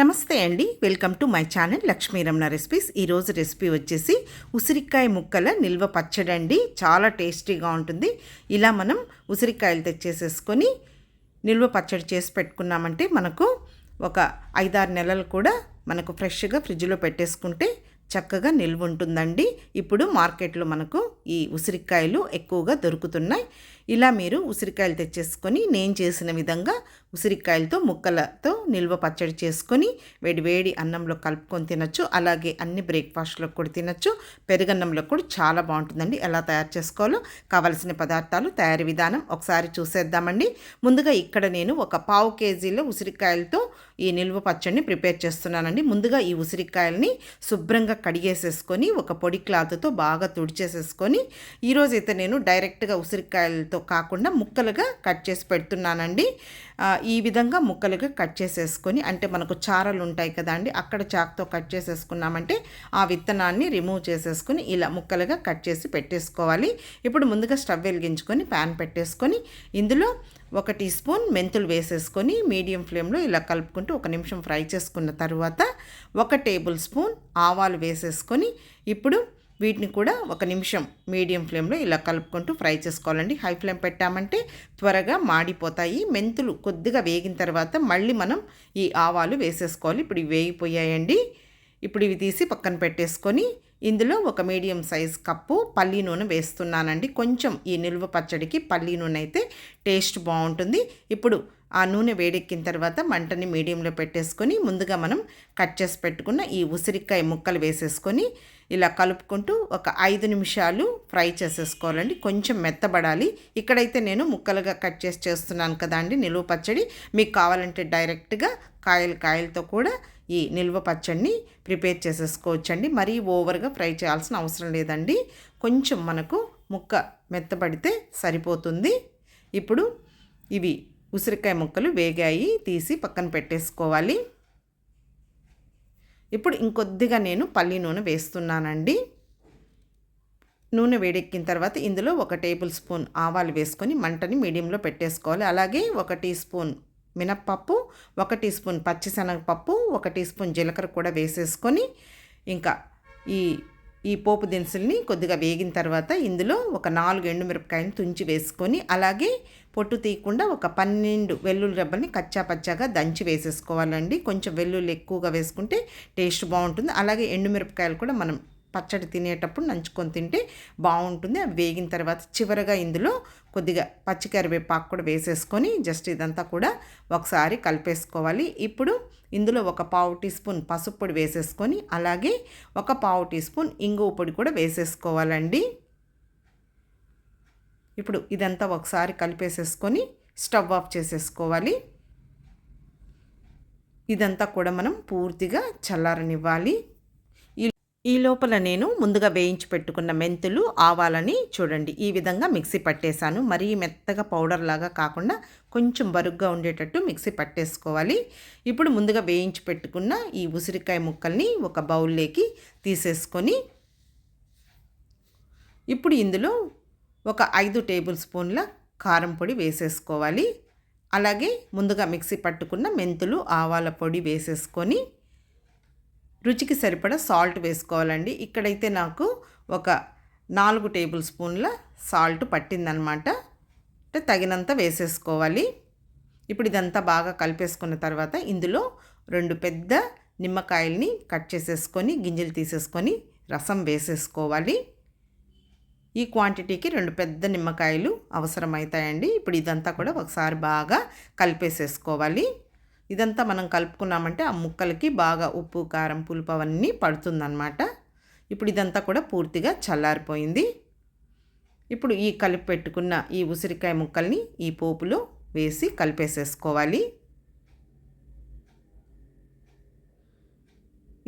నమస్తే అండి. Welcome to my channel Lakshmi Ramana recipes ఈరోజు రెసిపీ వచ్చేసి ఉసిరికాయ ముక్కల నిల్వ పచ్చడి అండి. చాలా టేస్టీగా ఉంటుంది. ఇలా మనం ఉసిరికాయలు తెచ్చేసేసుకొని నిల్వ పచ్చడి చేసి పెట్టుకున్నామంటే మనకు ఒక ఐదారు నెలలు కూడా మనకు ఫ్రెష్గా ఫ్రిడ్జ్లో పెట్టేసుకుంటే చక్కగా నిల్వ ఉంటుందండి. ఇప్పుడు మార్కెట్లో మనకు ఈ ఉసిరికాయలు ఎక్కువగా దొరుకుతున్నాయి. ఇలా మీరు ఉసిరికాయలు తెచ్చేసుకొని నేను చేసిన విధంగా ఉసిరికాయలతో ముక్కలతో నిల్వ పచ్చడి చేసుకొని వేడి వేడి అన్నంలో కలుపుకొని తినచ్చు. అలాగే అన్ని బ్రేక్ఫాస్ట్లో కూడా తినచ్చు. పెరుగన్నంలో కూడా చాలా బాగుంటుందండి. ఎలా తయారు చేసుకోవాలో కావలసిన పదార్థాలు తయారీ విధానం ఒకసారి చూసేద్దామండి. ముందుగా ఇక్కడ నేను ఒక పావు కేజీలో ఉసిరికాయలతో ఈ నిల్వ పచ్చడిని ప్రిపేర్ చేస్తున్నానండి. ముందుగా ఈ ఉసిరికాయలని శుభ్రంగా కడిగేసేసుకొని ఒక పొడి క్లాత్తో బాగా తుడిచేసేసుకొని ఈరోజైతే నేను డైరెక్ట్గా ఉసిరికాయలతో కాకుండా ముక్కలుగా కట్ చేసి పెడుతున్నానండి. ఈ విధంగా ముక్కలుగా కట్ చేసేసుకొని అంటే మనకు చారలు ఉంటాయి కదా అండి అక్కడ చాక్తో కట్ చేసేసుకున్నామంటే ఆ విత్తనాన్ని రిమూవ్ చేసేసుకొని ఇలా ముక్కలుగా కట్ చేసి పెట్టేసుకోవాలి. ఇప్పుడు ముందుగా స్టవ్ వెలిగించుకొని ప్యాన్ పెట్టేసుకొని ఇందులో ఒక టీ స్పూన్ మెంతులు వేసేసుకొని మీడియం ఫ్లేమ్లో ఇలా కలుపుకుంటూ ఒక నిమిషం ఫ్రై చేసుకున్న తర్వాత ఒక టేబుల్ స్పూన్ ఆవాలు వేసేసుకొని ఇప్పుడు వీటిని కూడా ఒక నిమిషం మీడియం ఫ్లేమ్లో ఇలా కలుపుకుంటూ ఫ్రై చేసుకోవాలండి. హై ఫ్లేమ్ పెట్టామంటే త్వరగా మాడిపోతాయి. మెంతులు కొద్దిగా వేగిన తర్వాత మళ్ళీ మనం ఈ ఆవాలు వేసేసుకోవాలి. ఇప్పుడు ఇవి వేగిపోయాయండి. ఇప్పుడు ఇవి తీసి పక్కన పెట్టేసుకొని ఇందులో ఒక మీడియం సైజ్ కప్పు పల్లి నూనె వేస్తున్నానండి. కొంచెం ఈ నిల్వ పచ్చడికి పల్లి నూనె అయితే టేస్ట్ బాగుంటుంది. ఇప్పుడు ఆ నూనె వేడెక్కిన తర్వాత మంటని మీడియంలో పెట్టేసుకొని ముందుగా మనం కట్ చేసి పెట్టుకున్న ఈ ఉసిరికాయ ముక్కలు వేసేసుకొని ఇలా కలుపుకుంటూ ఒక ఐదు నిమిషాలు ఫ్రై చేసేసుకోవాలండి. కొంచెం మెత్తబడాలి. ఇక్కడైతే నేను ముక్కలుగా కట్ చేసి చేస్తున్నాను కదా అండి నిలువ పచ్చడి. మీకు కావాలంటే డైరెక్ట్గా కాయలు కాయలతో కూడా ఈ నిల్వ పచ్చడిని ప్రిపేర్ చేసేసుకోవచ్చండి. మరీ ఓవర్గా ఫ్రై చేయాల్సిన అవసరం లేదండి. కొంచెం మనకు ముక్క మెత్తబడితే సరిపోతుంది. ఇప్పుడు ఇవి ఉసిరికాయ ముక్కలు వేగాయి తీసి పక్కన పెట్టేసుకోవాలి. ఇప్పుడు ఇంకొద్దిగా నేను పల్లి నూనె వేస్తున్నానండి. నూనె వేడెక్కిన తర్వాత ఇందులో ఒక టేబుల్ స్పూన్ ఆవాలు వేసుకొని మంటని మీడియంలో పెట్టేసుకోవాలి. అలాగే ఒక టీ స్పూన్ మినప్పప్పు ఒక టీ స్పూన్ పచ్చిశనగపప్పు ఒక టీ స్పూన్ జీలకర్ర కూడా వేసేసుకొని ఇంకా ఈ ఈ పోపు దినుసుల్ని కొద్దిగా వేగిన తర్వాత ఇందులో ఒక నాలుగు ఎండుమిరపకాయలు తుంచి వేసుకొని అలాగే పొట్టు తీయకుండా ఒక పన్నెండు వెల్లుల్లి రెబ్బల్ని కచ్చా పచ్చాగా దంచి వేసేసుకోవాలండి. కొంచెం వెల్లుల్లి ఎక్కువగా వేసుకుంటే టేస్ట్ బాగుంటుంది. అలాగే ఎండుమిరపకాయలు కూడా మనం పచ్చడి తినేటప్పుడు నంచుకొని తింటే బాగుంటుంది. అవి వేగిన తర్వాత చివరగా ఇందులో కొద్దిగా పచ్చి కరివేపాకు కూడా వేసేసుకొని జస్ట్ ఇదంతా కూడా ఒకసారి కలిపేసుకోవాలి. ఇప్పుడు ఇందులో ఒక పావు టీ స్పూన్ పసుపు పొడి వేసేసుకొని అలాగే ఒక పావు టీ స్పూన్ ఇంగువ పొడి కూడా వేసేసుకోవాలండి. ఇప్పుడు ఇదంతా ఒకసారి కలిపేసేసుకొని స్టవ్ ఆఫ్ చేసేసుకోవాలి. ఇదంతా కూడా మనం పూర్తిగా చల్లారనివ్వాలి. ఈ లోపల నేను ముందుగా వేయించి పెట్టుకున్న మెంతులు ఆవాలని చూడండి. ఈ విధంగా మిక్సీ పట్టేశాను. మరీ మెత్తగా పౌడర్ లాగా కాకుండా కొంచెం బరుగ్గా ఉండేటట్టు మిక్సీ పట్టేసుకోవాలి. ఇప్పుడు ముందుగా వేయించి పెట్టుకున్న ఈ ఉసిరికాయ ముక్కల్ని ఒక బౌల్లోకి తీసేసుకొని ఇప్పుడు ఇందులో ఒక ఐదు టేబుల్ స్పూన్ల కారం పొడి వేసేసుకోవాలి. అలాగే ముందుగా మిక్సీ పట్టుకున్న మెంతులు ఆవాల పొడి వేసేసుకొని రుచికి సరిపడా సాల్ట్ వేసుకోవాలండి. ఇక్కడైతే నాకు ఒక నాలుగు టేబుల్ స్పూన్ల సాల్ట్ పట్టిందనమాట. అంటే తగినంత వేసేసుకోవాలి. ఇప్పుడు ఇదంతా బాగా కలిపేసుకున్న తర్వాత ఇందులో రెండు పెద్ద నిమ్మకాయల్ని కట్ చేసేసుకొని గింజలు తీసేసుకొని రసం వేసేసుకోవాలి. ఈ క్వాంటిటీకి రెండు పెద్ద నిమ్మకాయలు అవసరమవుతాయండి ఇప్పుడు ఇదంతా కూడా ఒకసారి బాగా కలిపేసేసుకోవాలి. ఇదంతా మనం కలుపుకున్నామంటే ఆ ముక్కలకి బాగా ఉప్పు కారం పులుపు అవన్నీ పడుతుందన్నమాట. ఇప్పుడు ఇదంతా కూడా పూర్తిగా చల్లారిపోయింది. ఇప్పుడు ఈ కలిపి పెట్టుకున్న ఈ ఉసిరికాయ ముక్కల్ని ఈ పోపులో వేసి కలిపేసేసుకోవాలి.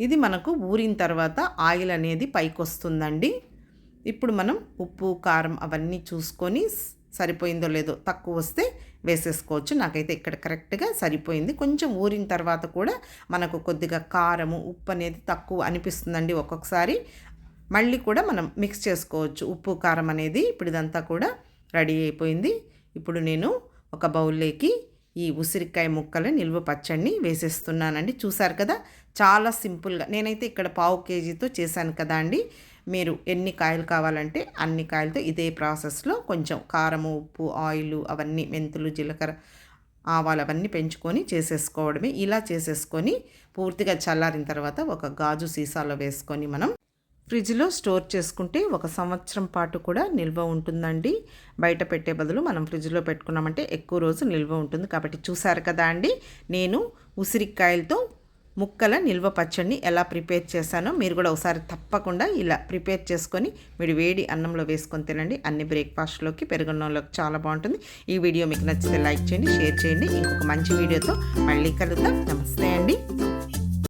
ఇది మనకు ఊరిన తర్వాత ఆయిల్ అనేది పైకి వస్తుందండి ఇప్పుడు మనం ఉప్పు కారం అవన్నీ చూసుకొని సరిపోయిందో లేదో తక్కువ వస్తే వేసేసుకోవచ్చు. నాకైతే ఇక్కడ కరెక్ట్గా సరిపోయింది. కొంచెం ఊరిన తర్వాత కూడా మనకు కొద్దిగా కారము ఉప్పు అనేది తక్కువ అనిపిస్తుందండి ఒక్కొక్కసారి. మళ్ళీ కూడా మనం మిక్స్ చేసుకోవచ్చు. ఉప్పు కారం అనేది ఇప్పుడు ఇదంతా కూడా రెడీ అయిపోయింది. ఇప్పుడు నేను ఒక బౌల్లోకి ఈ ఉసిరికాయ ముక్కల నిల్వ పచ్చడిని వేసేస్తున్నానండి. చూసారు కదా? చాలా సింపుల్గా. నేనైతే ఇక్కడ పావు కేజీతో చేశాను కదా అండి. మీరు ఎన్ని కాయలు కావాలంటే అన్ని కాయలతో ఇదే ప్రాసెస్లో కొంచెం కారము ఉప్పు ఆయిల్ అవన్నీ మెంతులు జీలకర్ర ఆవాలు అవన్నీ పెంచుకొని చేసేసుకోవడమే. ఇలా చేసేసుకొని పూర్తిగా చల్లారిన తర్వాత ఒక గాజు సీసాలో వేసుకొని మనం ఫ్రిడ్జ్లో స్టోర్ చేసుకుంటే ఒక సంవత్సరం పాటు కూడా నిల్వ ఉంటుందండి. బయట పెట్టే బదులు మనం ఫ్రిడ్జ్లో పెట్టుకున్నామంటే ఎక్కువ రోజు నిల్వ ఉంటుంది. కాబట్టి చూసారు కదా అండి నేను ఉసిరికాయలతో ముక్కల నిల్వ పచ్చడిని ఎలా ప్రిపేర్ చేశానో మీరు కూడా ఒకసారి తప్పకుండా ఇలా ప్రిపేర్ చేసుకొని మీరు వేడి అన్నంలో వేసుకొని తినండి. అన్ని బ్రేక్ఫాస్ట్లోకి పెరుగున్నంలోకి చాలా బాగుంటుంది. ఈ వీడియో మీకు నచ్చితే లైక్ చేయండి షేర్ చేయండి. ఇంకొక మంచి వీడియోతో మళ్ళీ కలుద్దాం. నమస్తే అండి.